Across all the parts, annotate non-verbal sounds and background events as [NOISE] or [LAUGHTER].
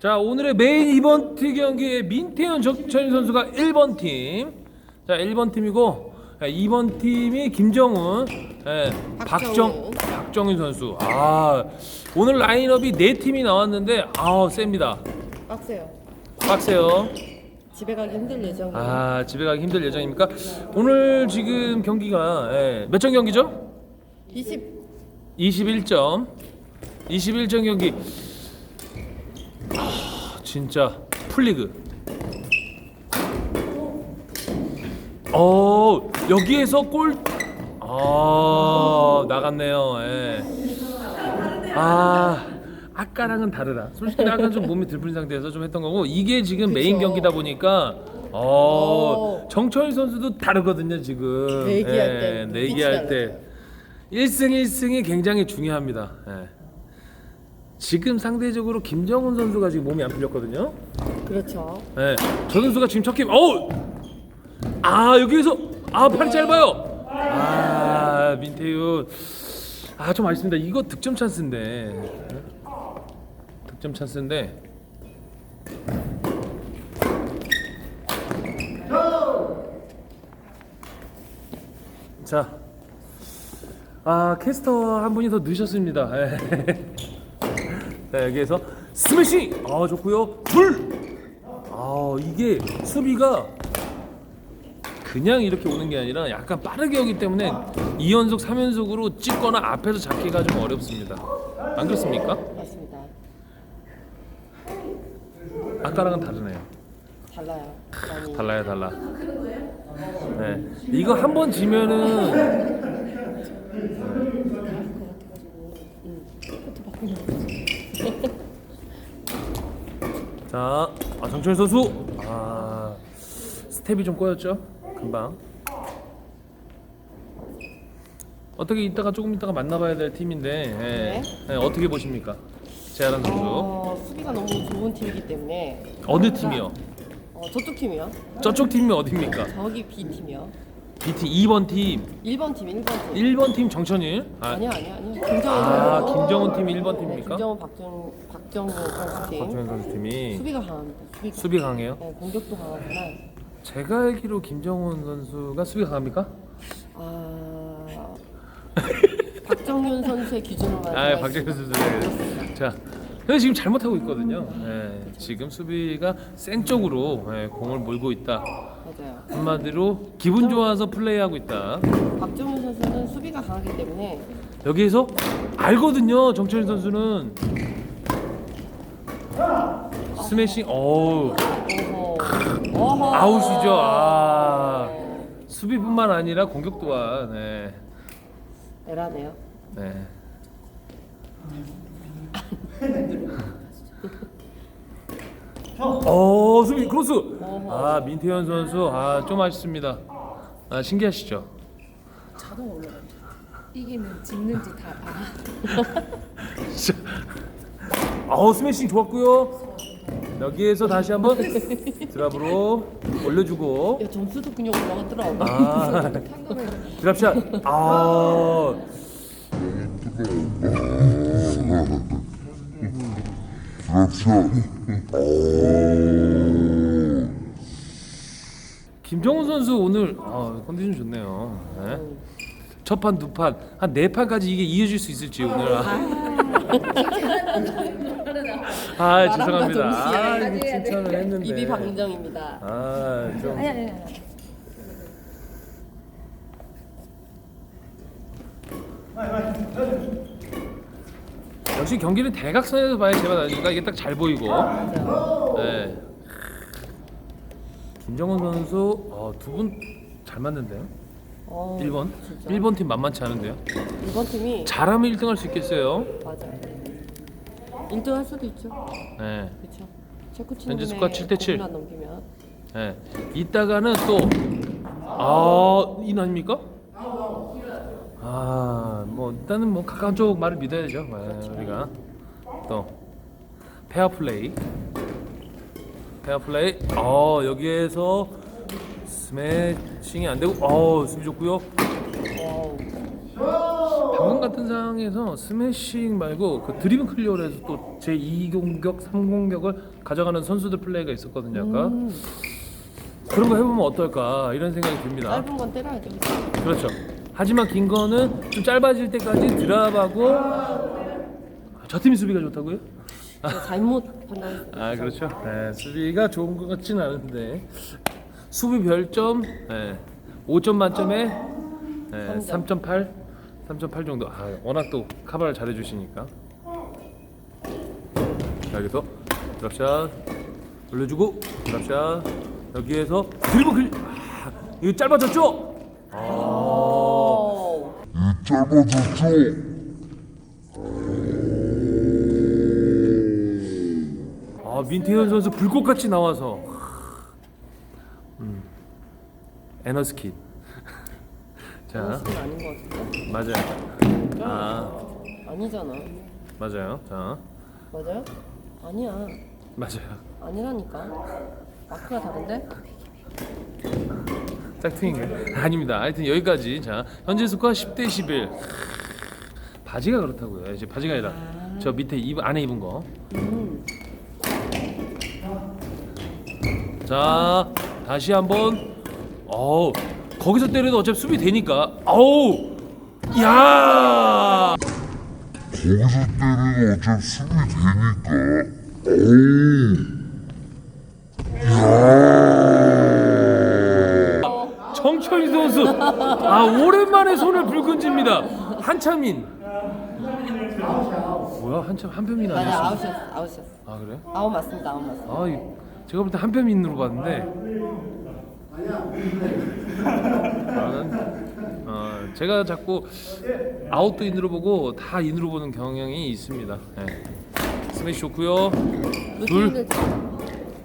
자 오늘의 메인 이번트 경기에 민태현 적천인 선수가 1번 팀. 자 1번 팀이고 2번 팀이 김정훈, 예, 박정. 박정윤 선수. 아 오늘 라인업이 네 팀이 나왔는데 아 셉니다. 빡세요. 빡세요. 집에 가기 힘들 예정이에요. 아 집에 가기 힘들 예정입니까? 오늘 지금 경기가 예, 몇점 경기죠? 20 21점 21점 경기 아, 진짜 풀리그 어 여기에서 골 아 나갔네요 예. 아 아까랑은 다르다 솔직히 약간 좀 몸이 들풀린 상태에서 좀 했던 거고 이게 지금 메인 그쵸. 경기다 보니까 어 어. 정철 선수도 다르거든요 지금 내기할 때 내기할 때 1승 1승이 굉장히 중요합니다. 예. 지금 상대적으로 김정훈 선수가 지금 몸이 안 풀렸거든요. 그렇죠. 예. 저 선수가 지금 첫 게임 어우! 아, 여기에서 아, 팔이 짧아요. 아, 민태윤. 아, 좀 아쉽습니다. 이거 득점 찬스인데. 예? 득점 찬스인데. 자. 아, 캐스터 한 분이 더 늦으셨습니다. [LAUGHS] 예. 자, 여기에서 스매싱! 아, 좋고요. 둘! 아 이게 수비가 그냥 이렇게 오는 게 아니라 약간 빠르게 오기 때문에 2연속 3연속으로 찍거나 앞에서 잡기가 좀 어렵습니다 안 그렇습니까? 맞습니다. 아까랑은 다르네요 달라요. 많이. 달라요 달라 네. 이거 한 번 지면은 [LAUGHS] 자, 아, 정철 선수 아 스텝이 좀 꼬였죠 금방 어떻게 이따가 조금 이따가 만나봐야 될 팀인데 예. 예, 어떻게 보십니까 재하란 선수 어, 수비가 너무 좋은 팀이기 때문에 어느 팀이요? 어, 저쪽 팀이요. 저쪽 팀이 어딥니까? 저기 B 팀이요. BT 2번 팀 1번 팀, 1번 팀. 1번 팀 정천일 아, 아니요, 아니요, 아니요. 김정은 아 선수. 김정은 팀 1번 네, 팀입니까? 김정은 박정 선수 팀. 박정현 선수 팀이 수비가 강합니다. 수비. 수비 강해요? 네, 공격도 강하지만 제가 알기로 김정훈 선수가 수비 강합니까? 아 박정윤 선수의 기준으로 아 박정현 선수 자 근데 지금 잘못하고 있거든요 예, 지금 수비가 센 쪽으로 예, 공을 몰고 있다 맞아요. 한마디로 기분 좋아서 플레이하고 있다 박정윤 선수는 수비가 강하기 때문에 여기에서 알거든요 정철인 선수는 스매싱 어우 어허 어허 아웃이죠. 아. 수비뿐만 아니라 공격 또한 네. 에라네요. 네. 어 수비 크로스. 아 민태현 선수 아 좀 아쉽습니다. 아 신기하시죠? 자동 올라가죠. 이기는 짓는지 다 알아. 진짜. 어 스매싱 좋았고요. 여기에서 다시 한번 드랍으로 올려주고. 야 점수도 그냥 올라가더라. 아. [LAUGHS] 드랍샷. 아 김정훈 선수 오늘 아, 컨디션 좋네요. 네. 첫 판, 두 판, 한 네 판까지 이게 이어질 수 있을지 오늘. 아, 아 죄송합니다. 아, 이거 칭찬을 했는데. 입이 방정입니다. 아, 좀. 아니 아니 아니. 역시 경기는 대각선에서 봐야 제가 나니까 이게 딱 잘 보이고. 네. 김정은 선수 어, 두분 잘 맞는데요. 어, 1번. 진짜. 1번 팀 만만치 않은데요. 이번 팀이 잘하면 1등 할 수 있겠어요. 맞아요. 1등 할 수도 있죠. 네. 그렇죠. 체코치님의 현재 스코어 7대 7. 만 넘기면 네. 이따가는 또 아, 인 아닙니까? 아, 뭐 일단은 뭐 가까운 쪽 말을 믿어야죠. 네, 우리가 또 페어 플레이. 페어 플레이. 어, 여기에서 스매싱이 안 되고 어, 수비 좋고요. 방금 같은 상황에서 스매싱 말고 그 드리블 클리어를 해서 또 제 2공격, 3공격을 가져가는 선수들 플레이가 있었거든요. 아까 음, 그런 거 해보면 어떨까 이런 생각이 듭니다. 짧은 건 때려야죠. 그렇죠. 하지만 긴 거는 좀 짧아질 때까지 드랍하고 저 팀이 수비가 좋다고요? 제가 잘못 판단했어요. 아 그렇죠. 네, 수비가 좋은 것 같지는 않은데 수비 별점 네, 5점 만점에 네, 삼3.8 3.8 정도. 아 워낙 또 카바를 잘해주시니까. 자 여기서 드랍샷 올려주고 드랍샷 여기에서 드리블 클 아, 이거 짧아졌죠? 아, 오. 아 민태현 선수 불꽃같이 나와서 음. 에너스킨 [LAUGHS] 자 그건 아닌 것 같은데? 맞아요 아 아니잖아. 맞아요 자 맞아요? 아니야. 맞아요 아니라니까. 마크가 다른데? 짝퉁인가요? 아닙니다. 하여튼 여기까지. 자 현재 스코어 10대 11 바지가 그렇다고요. 이제 바지가 아니라 저 밑에 입 안에 입은 거. 음. 자 다시 한번. 어우 거기서 때려도 어차피 수비 되니까. 어우 야! 거기서 때리면 어차피 수비 되니까. 어우 선수 아 오랜만에 손을 불끈 쥡니다 한참인 뭐야 한참 한편민 맞아, 아니었어 아웃이었어. 아웃이었어. 아 그래 아웃 맞습니다. 아웃 맞습니다. 아 이- 제가 볼 때 한편민으로 봤는데 나는 어, 제가 자꾸 아웃도 인으로 보고 다 인으로 보는 경향이 있습니다 네. 스매시 좋고요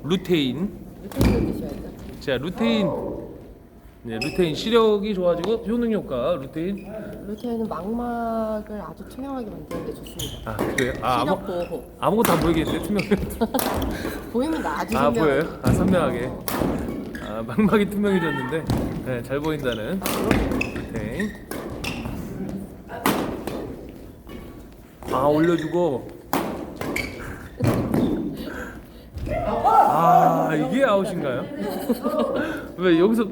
루테인 루테인을 드셔야죠. 자 루테인 네, 루테인 시력이 좋아지고 효능 효과 루테인 루테인은 망막을 아주 투명하게 만드는데 좋습니다. 아 그래요? 아 시력 아무, 보호. 아무것도 안 보이겠는데 투명 [LAUGHS] 보입니다. 아주 아 선명하게. 보여요? 아 선명하게 아 망막이 투명해졌는데 네, 잘 보인다는 루테인 아 올려주고 아 이게 아웃인가요? [LAUGHS] 왜 여기서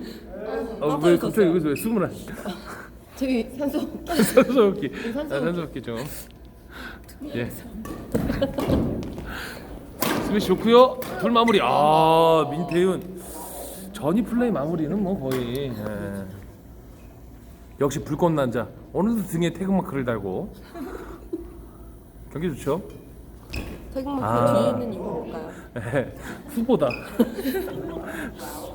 어, 왜 갑자기 여기서 왜 숨을 안 [LAUGHS] 저기 산소 산소 호흡기 [LAUGHS] 아, 산소호흡기. 산소 호흡기 좀 [LAUGHS] 예. 스매시 좋고요 둘 마무리 아 민태윤 전이 플레이 마무리는 뭐 거의 예. 역시 불꽃 난자 오늘도 등에 태극마크를 달고 경기 좋죠 태극마크 아. 뒤에 있는 이거 뭘까요? 예. 후보다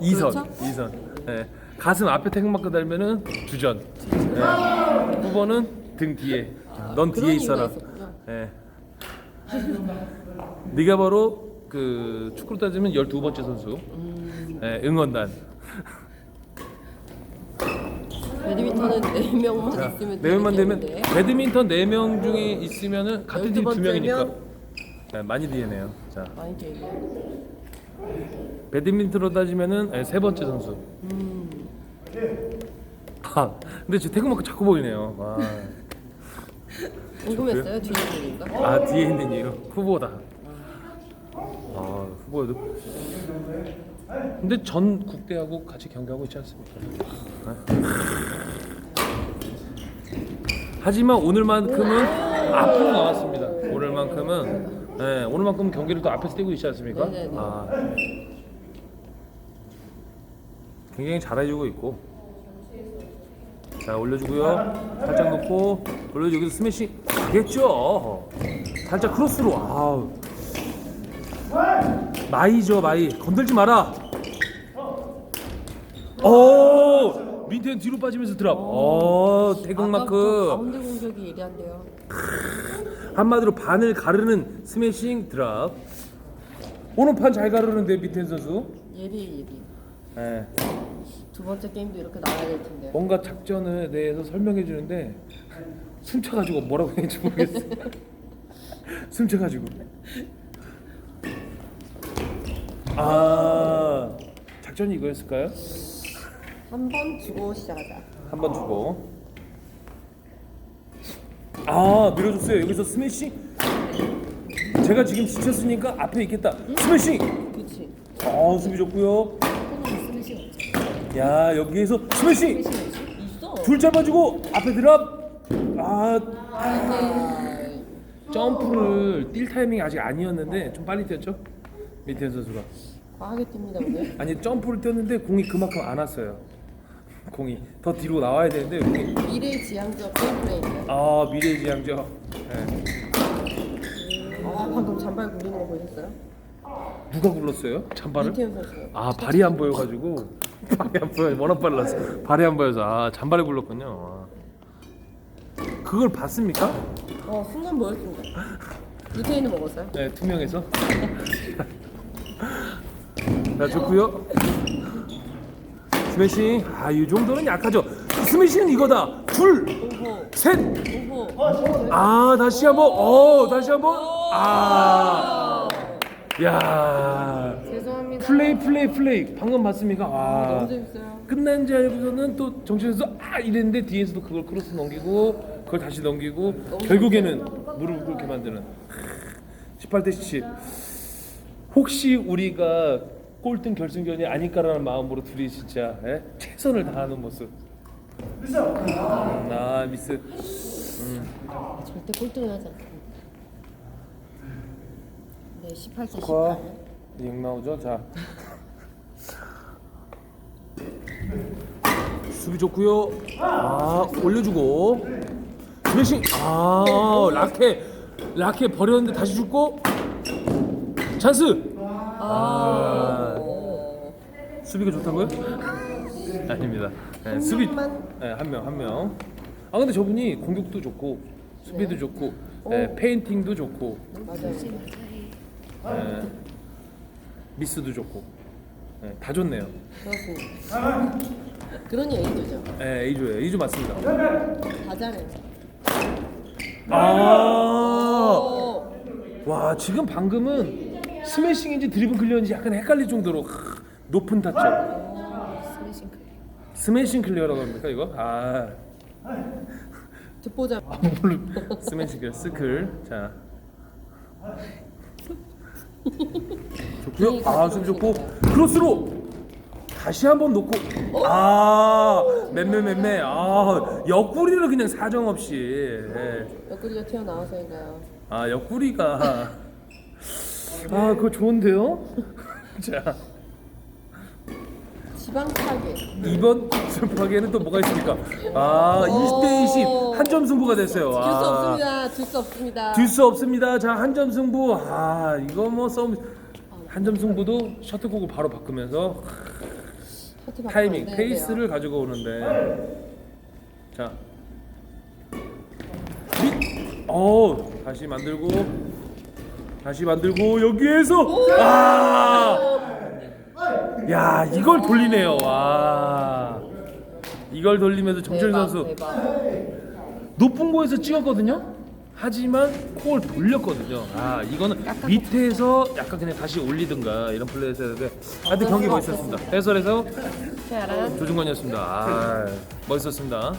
이선 그렇죠? 이선 예. 가슴 앞에 태극마크 달면은 주전. 예. 후보는 등 뒤에. 넌 뒤에 있어라. 예. 네가 바로 그 축구로 따지면 12번째 선수. 예, 응원단. 배드민턴은 네 명만 있으면 네 명만 되면 되는데. 배드민턴 4명 중에 있으면은 같은 팀 12번째 2명이니까. 명? 네, 많이 뒤에네요. 자. 많이 되게 배드민턴으로 따지면은 예, 세 번째 선수 아 근데 제 태극마크 자꾸 보이네요 와. 궁금했어요 뒤에 있는 이유가 아 뒤에 있는 이유 후보다. 아 후보여도. 근데 전 국대하고 같이 경기하고 있지 않습니까? 네? 하지만 오늘만큼은 앞으로 나왔습니다. 오늘만큼은 네, 오늘만큼 경기를 또 앞에서 뛰고 있지 않습니까? 네네네. 아, 굉장히 잘해주고 있고. 자 올려주고요. 살짝 놓고 올려주고 여기서 스매시 가겠죠. 살짝 크로스로. 아우. 마이죠 마이. 건들지 마라. 오 민태현 뒤로 빠지면서 드랍. 어 태극마크. 아까부터 가운데 공격이 예리한데요 한마디로 반을 가르는 스매싱 드랍. 오늘 판 잘 가르는데 민태현 선수. 예리 예리 예. 두 번째 게임도 이렇게 나와야 될 텐데 뭔가 작전에 대해서 설명해 주는데 숨차가지고 뭐라고 했는지 모르겠어. [LAUGHS] 숨차가지고. 아 작전이 이거였을까요? 한 번 주고 시작하자 한 번 주고. 아 밀어줬어요. 여기서 스매시. 제가 지금 지쳤으니까 앞에 있겠다. 스매시. 그렇지. 아 수비 좋고요. 야 여기에서 스매시. 있어. 둘 잡아주고 앞에 드랍. 아 점프를 뛸 타이밍이 아직 아니었는데 좀 빨리 뛰었죠? 밑에 선수가. 과하게 뜁니다 오늘. 아니 점프를 뛰었는데 공이 그만큼 안 왔어요. 공이 더 뒤로 나와야 되는데 공이 미래의 지향적 페이플레이인데. 아 미래지향적. 네. 아 방금 잔발 굴리는 거 보셨어요? 누가 굴렀어요? 이태현 선수. 아 발이 안 보여가지고 발이 안 보여 워낙 빨랐어. 발이 안 보여서 아 잔발을 굴렀군요. 아. 그걸 봤습니까? 어 순간 보였습니다. 이태현은 먹었어요? 네 투명해서. 자 좋고요. 스매싱 아 이 정도는 약하죠. 스매싱은 이거다. 둘, 오호. 셋. 오호. 아 다시 한번. 어 다시 한번. 아. 야. 플레이 플레이 플레이 방금 봤습니까? 와 너무 재밌어요. 끝난 줄 알고서는 또 정신에서 아 이랬는데 뒤에서도 그걸 크로스 넘기고 그걸 다시 넘기고 결국에는 무릎을 꿇게 만드는 18대 17 혹시 우리가 꼴등 결승전이 아닐까라는 마음으로 둘이 진짜 예? 최선을 다하는 모습 아 미스 절대 꼴등은 하지 않습니다. 네, 18대 18. 과 6 나오죠? 자. 수비 좋고요. 아 올려주고. 스매싱. 아 라켓 라켓 버렸는데 다시 죽고. 찬스. 아. 수비가 좋다고요? 아닙니다. 네, 수비. 네, 한 명 한 명. 아 근데 저분이 공격도 좋고 수비도 좋고 네, 페인팅도 좋고. 맞아요. 네, 미스도 좋고 네, 다 좋네요. 그렇습니다. 그러니 A조죠. 네, A조예요. A조 맞습니다. 다 잘해요. 아, 오. 와 지금 방금은 스매싱인지 드리블 클리어인지 약간 헷갈릴 정도로 크, 높은 타점. 스매싱 클 스매싱 클리어라고 합니까 이거? 아, 듣보자. 물론 스매싱 클리어 스클. 자, 좋고요. 아 수비 좋고 크로스로 다시 한번 놓고 아 맴매 맴매 아 옆구리를 그냥 사정 없이. 예. 옆구리가 튀어나와서인가요? 아 옆구리가 [LAUGHS] 아 그거 좋은데요? [LAUGHS] 자 지방 타겟. 이번 슬프하게는 또 뭐가 있습니까? 아 20대 20 한 점 승부가 됐어요. 줄수 아, 없습니다. 줄수 없습니다. 딜수 없습니다. 자 한 점 승부. 아 이거 뭐 싸움 한점 승부도 셔틀콕을 바로 바꾸면서 커트 타이밍 안 되는데요. 페이스를 가지고 오는데 자 미, 어 다시 만들고 다시 만들고 여기에서 아, 야 이걸 돌리네요. 와 이걸 돌리면서 정철 대박, 선수 대박. 높은 곳에서 찍었거든요. 하지만 콩을 돌렸거든요. 아 이거는 밑에서 약간 그냥 다시 올리든가 이런 플레이에서 해야 돼. 하여튼 경기 멋있었습니다. 해설에서 태아란 조중관이었습니다. 아, 멋있었습니다.